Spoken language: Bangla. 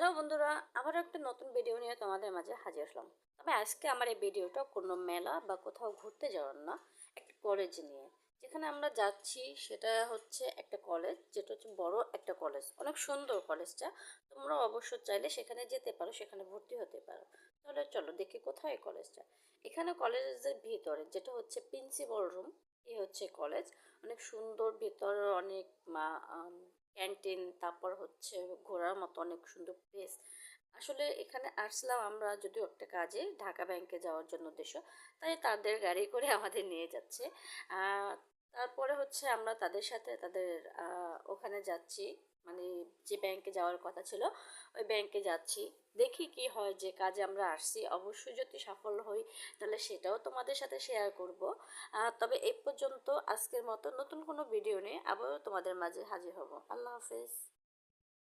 হ্যালো বন্ধুরা, আবারও একটা নতুন ভিডিও নিয়ে তোমাদের মাঝে হাজির আসলাম তবে আজকে আমার এই ভিডিওটা কোনো মেলা বা কোথাও ঘুরতে যাওয়ার না, একটা কলেজ নিয়ে। যেখানে আমরা যাচ্ছি সেটা হচ্ছে একটা কলেজ যেটা হচ্ছে বড় একটা কলেজ অনেক সুন্দর কলেজটা তোমরা অবশ্য চাইলে সেখানে যেতে পারো, সেখানে ভর্তি হতে পারো। তাহলে চলো দেখি কোথায় কলেজটা এখানে কলেজের ভিতরে যেটা হচ্ছে প্রিন্সিপাল রুম এই হচ্ছে কলেজ অনেক সুন্দর ভেতরে অনেক, মা ক্যান্টিন তারপর হচ্ছে ঘোরার মতো অনেক সুন্দর প্লেস আসলে এখানে আসলাম আমরা যদিও একটা কাজে, ঢাকা ব্যাংকে যাওয়ার জন্য উদ্দেশ্য। তাই তাদের গাড়ি করে আমাদের নিয়ে যাচ্ছে। তারপরে হচ্ছে আমরা তাদের সাথে, তাদের ওখানে যাচ্ছি। মানে যে ব্যাংকে যাওয়ার কথা ছিল, ওই ব্যাংকে যাচ্ছি। দেখি কি হয়, যে কাজে আমরা আসছি। অবশ্যই যদি সফল হই, তাহলে সেটাও তোমাদের সাথে শেয়ার করব। তবে এ পর্যন্ত আজকের মতো নতুন কোনো ভিডিও নিয়ে আবারও তোমাদের মাঝে হাজির হব। আল্লাহ হাফেজ।